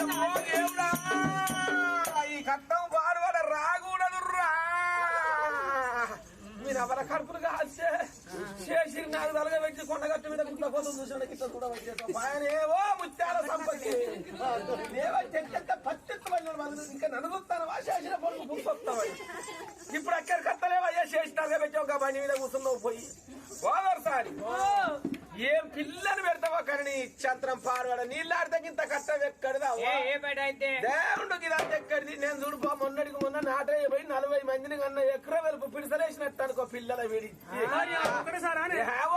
ఓ దేవుడా ఈ కట్టం పాడుబడ రాకూడదు రా మీరు ఎవరి కడుపులు కాస్తే చేసి నాకు తలగబెట్టి కొండగట్టు మీద గుట్ల కోసం చూసిన గిట్ల కూడా వచ్చేస్తాం ఆయన ఏవో ముత్యాల సంపత్తి ఏవో చెట్ట పత్తెత్తు వాళ్ళు ఇంకా నలుగుతాను చేసిన పనులు పూసొస్తామని ఇప్పుడు అక్కడ కట్టలేవయ్యా చేసి పెట్టి ఒక బండి మీద కూర్చున్నావు పోయి ఓవర్సారి ఏం పిల్ల పెడతావా కానీ చంత్రం పాడవాడ నీళ్ళాడితే ఇంత కట్టం ఎక్కడిదా? దేవుడికి ఇదంతా ఎక్కడిది? నేను చూడు బా మొన్నటికి మొన్న నాటయ్య పోయి నలభై మందిని కన్నా ఎకర వెలుపు పిడిసలేసినట్టు అనుకో పిల్లల వీడి.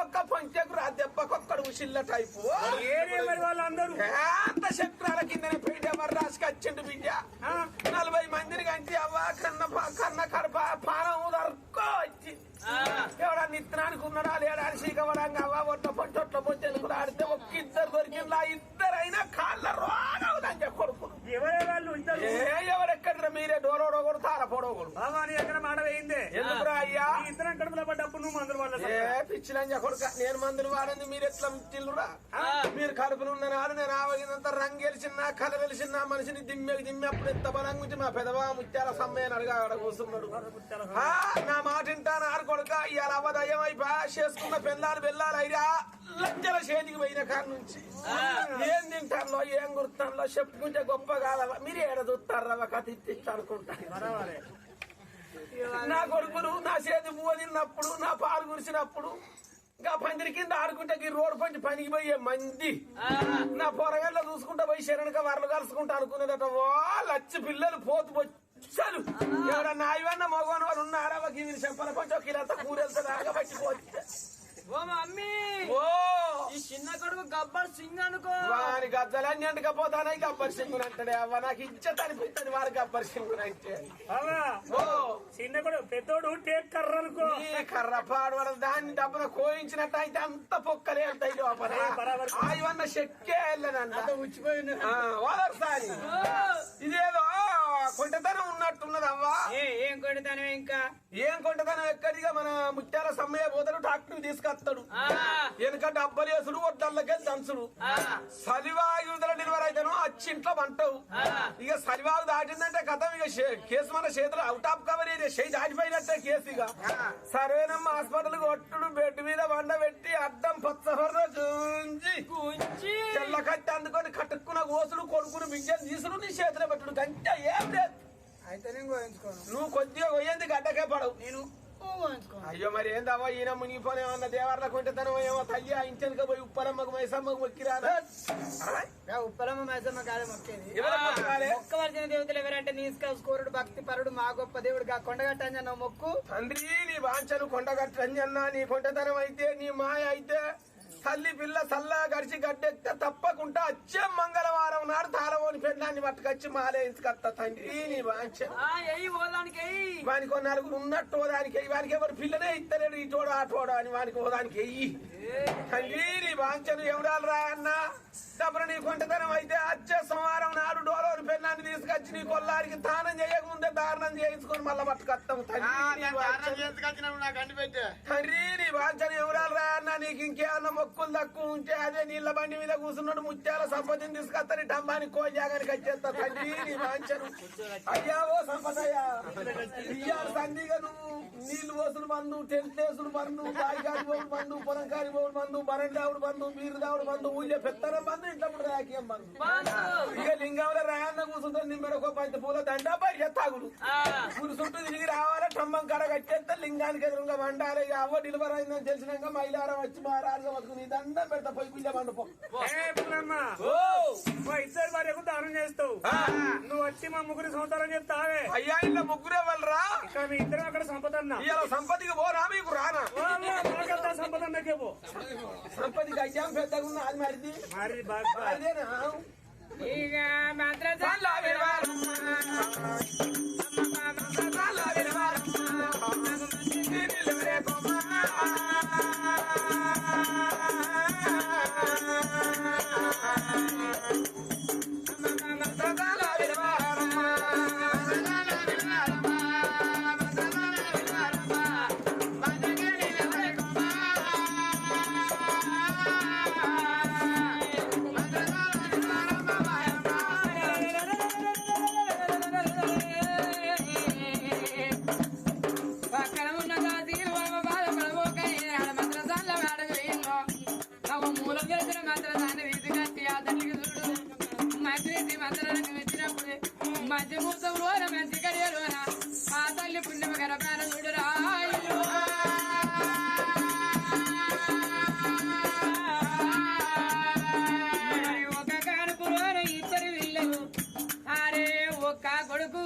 ఒక్క పంచకురు ఆ దెబ్బకొక్కడు ఉసిల్ల టైపు. వాళ్ళందరూ? అంత శక్తుల కిందనే పెయిట మర్రాసుకి వచ్చిండు బిడ్డ? నలభై మందిని కంచి అవ్వ కన్న కన్న కడప పానం దొరకో వచ్చి. ఎవడా నిత్రానికి ఉన్నాడా లేడా అని సీకవడంగా అవ్వ ఒట్ల ఇద్దరైనా కాళ్ళ రోగవుదంటే కొడుకులు. ఎవరే వాళ్ళు? ఇద్దరు? ఏ ఎవరెక్కడ మీరే? డోరోడో కూడా తారపోడోగుడు బాబా నీ ఎక్కడ మాట వేయిందే. ఎందుకురా అయ్యా? కడుపులో పడ్డప్పుడు నువ్వు మందులు వాళ్ళ ఏ పిచ్చిలంజ కొడుక నేను మందులు వాడింది మీరు ఎట్లా మిచ్చిల్లురా మీరు కడుపులు ఉన్న నాడు నేను ఆవగినంత రంగు గెలిచినా కల గెలిచినా మనిషిని దిమ్మెకి దిమ్మె అప్పుడు ఎంత బలంగా ఉంచి మా పెదవా ముత్యాల సమ్మయ్యని అడిగా అక్కడ కూర్చున్నాడు. ఆ, నా మాట వింటాను ఆరు కొడుక? ఇవాళ అవదయం అయిపోయా చేసుకున్న పెళ్ళాలు బెల్లాలు అయిరా లంజల చేతికి పోయిన కాడ నుంచి. ఏం తింటారో ఏం గుర్తాలో చెప్పుకుంటే గొప్ప కాదవా మీరు ఏడ చూస్తారా కథ ఇచ్చి అనుకుంటారు. నా కొడుకులు నా చేతి పువ్వు తిన్నప్పుడు నా పాలు కురిసినప్పుడు ఇంకా పందిరి కింద ఆడుకుంటే ఈ రోడ్డు పంచి పనికి పోయే మంది. నా పొరగల్లో చూసుకుంటా పోయి శరణక వరలు కలుసుకుంటా అనుకునేదట వా లచ్చి పిల్లలు పోతు వచ్చారు ఎవరన్నా ఇవన్న మగవాని వాళ్ళు ఉన్నారా చెంపల కొంచెం కిలంతా కూరెళ్తుంది ఆగబట్టి పోతే ఓ మమ్మీ! ఓ ఈ చిన్న కొడుకు గబ్బర్ సింగ్ అనుకో. వాని గజ్జలన్నీ ఎండకపోతానే గబ్బర్ సింగుని అంటాడే. అవ్వ నాకు ఇచ్చత అనిపిస్తుంది వాడు గబ్బర్ సింగుని అంటే ఓ. చిన్న కూడా పెద్దోడు టేక్ కర్ర అనుకో. ఈ కర్ర పాడవడం దాన్ని డబ్బున కోయించినట్టు అయితే అంత పొక్కలే ఉంటాయి లోపల. ఏ, బరాబర్. ఆ ఇవన్న చెక్కే వెళ్ళనంత ఉచ్చిపోయింది ఓదర్సారి ఇదేదో కొంటతనం ఉన్నట్టున్నది అవ్వా ఏ ఏం కొడతాను ఇంకా? ఏం కొంటతనం ఎక్కడిగా మన ముత్యాల సమ్మయ్య పోతాడు ట్రాక్టర్ తీసుకొస్తాడు వెనక డబ్బలు వేసుడు వడ్డల్లకే దంచుడు. సలివాయుధుల డెలివరీ అయితేనో వచ్చి ఇంట్లో వంటవు ఆ. ఇక సలివాగు దాటిందంటే కథం ఇక కేసు మన చేతులు అవుట్ ఆఫ్ కవర్ ఏరియా చేయి దాటిపోయినట్టే కేసు ఇక. సర్వేనమ్మ హాస్పిటల్ కొట్టుడు బెడ్ మీద వండ పెట్టి అడ్డం పచ్చహొర్ర చూంచి గుంజి. తెల్ల కట్టి అందుకొని కట్టుకున్న ఓసులు కొడుకుని బిడ్డను తీసుడు నీ చేతిలో పెట్టుడు. గంట ఏం లేదు. అయితే నేను గోయించుకోను నువ్వు కొద్దిగా పోయింది గడ్డకే పడవు. నేను అయ్యో మరి ఏందవ్వ ఈయన మునిగిపోనేమన్న దేవర్ల కొంటతనం ఏమో తయ్యా ఇంచెనక పోయి ఉప్పలమ్మకు మైసమ్మకు మొక్కిరాదా రా ఉప్పలమ్మ మైసమ్మ కాదు మొక్కేది? మొక్కవలసిన దేవతలు ఎవరంటే నీస్కా స్కోరుడు భక్తి పరుడు మా గొప్ప దేవుడు కొండగట్టంజన్న మొక్కు. తండ్రి నీ వాంఛను కొండగట్టంజన్నా నీ కొంటతనం అయితే నీ మాయ అయితే. తల్లి పిల్ల చల్లా గడిచి గడ్డెక్తే తప్పకుండా వచ్చే మంగళవారం నాడు తాళవోని పెళ్ళాన్ని పట్టుకొచ్చి తండ్రి. నీ ఎయ్యి ఓదానికి ఎయ్యి వానికి నలుగురు ఉన్నట్టు దానికి. వానికి ఎవరు పిల్లనే ఇస్తలేడు ఇటోడు ఆటోడు అని వానికి ఓ దానికి ఎయ్యి తండ్రి నీ వాంఛను ఎవడాలు రా అన్న? తప్పుడు నీ కొంటతనం అయితే వచ్చే సోమవారం నాడు డోలోని పెళ్ళాన్ని తీసుకొచ్చి నీ కొల్లారికి దానం చేయకముందే దారుణం చేయించుకొని మళ్ళా పట్టుకొస్తాము తండ్రి నీ వాంఛను. నీ ఎవరాలు రా అన్న నీకు ఇంకేమన్నా మొక్కులు తక్కువ ఉంటే అదే నీళ్ళ బండి మీద కూర్చున్నాడు ముత్యాల సంపదని తీసుకొస్తాను డమ్మాని కోజాగానికి వచ్చేస్తా. తండ్రి నీ వాంఛను. అయ్యా ఓ సంపదయ్యా. ఇయ్యాల సంధిగా నువ్వు నీళ్ళు పోసుడు బంధు టెంట్ వేసుడు బంధు బాయిగాడి పోడు బంధు పొలంకారి పోడు బంధు బరండావుడు బంధు బీరు దావుడు బంధు ఊళ్ళో పెత్తనం బంధు ఇంట్లో రాకేం బంధు. ఇక లింగంలో రాయన్న కూర్చుంటుంది నిమ్మెడొక పంచి పూల దండ బయట తాగుడు. ఆ, గుడి చుట్టూ తిరిగి రావాలి టమ్మం కాడ కట్టేస్తే లింగానికి ఎదురుగా వండాలి అవ్వ డెలివరీ అయిందని తెలిసినాక మైలారం వచ్చి మా రాజుగా పట్టుకుని దండం పెడతా పోయి పిల్ల వండుకో ఇద్దరు భార్యకు దానం చేస్తావు. ఆ. నువ్వు వచ్చి మా ముగ్గురు సంవత్సరం చెప్తావే. అయ్యా ఇలా ముగ్గురే వాళ్ళరా ఇక్కడ మీ ఇద్దరం అక్కడ సంపద అన్న ఇవాళ సంపతికి పోరా మీకు రానా? సంపద సంపతికి అయ్యాం పెద్దగా ఉన్న అది మరిది. మరి బాగా. అదేనా? ఇక మంత్రజాల మంచి ముహూర్తం మంచి గడియలోన ఆ తల్లి పుణ్యమ గర గరపాన చూడరా ఒక కానుపు ఇద్దరు విల్లలు అరే ఒక్క కొడుకు.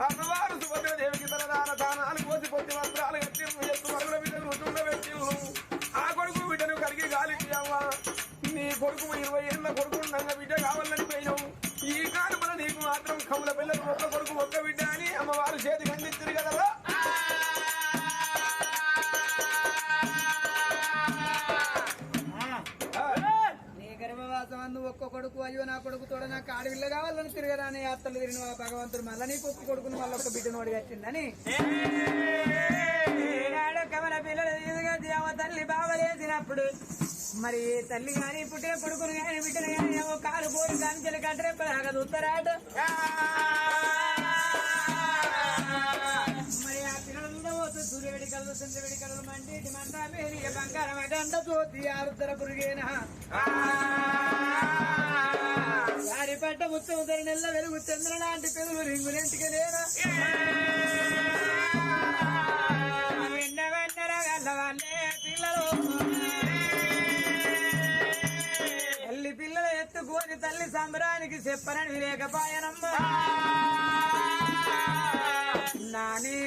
అమ్మవారు సుభద్ర దేవికి దాన దానాలు యాత్రలు తిరిగిన భగవంతుడు మళ్ళీ నీకు ఒక్క కొడుకుని మళ్ళీ ఒక బిడ్డను అడిగచ్చిందని కమల పిల్లలు ఎదుగా తల్లి బావలేసినప్పుడు మరి తల్లి గాని పుట్టిన కొడుకుని గాని బిడ్డను గాని ఏమో కాలు పోరు కాంచెలు చెల్లి కట్టరేపలాగా చూస్తారాట? మరి ఆ పిల్లలు పోతూ సూర్య వెడికలు చంద్ర వెడికలు మంటి మంట మేరీ బంగారం అగంట చూసి ఆరుతర పురుగేనా? ముత్తు ఉదర నెల్ల వెలుగు చంద్ర లాంటి పెదవులు రింగులెంటికి లేనా వెన్న వెన్నర గల్లవాళ్ళే పిల్లలు. తల్లి పిల్లల ఎత్తుకొని తల్లి సంబరానికి చెప్పనని లేకపాయనమ్మా నాని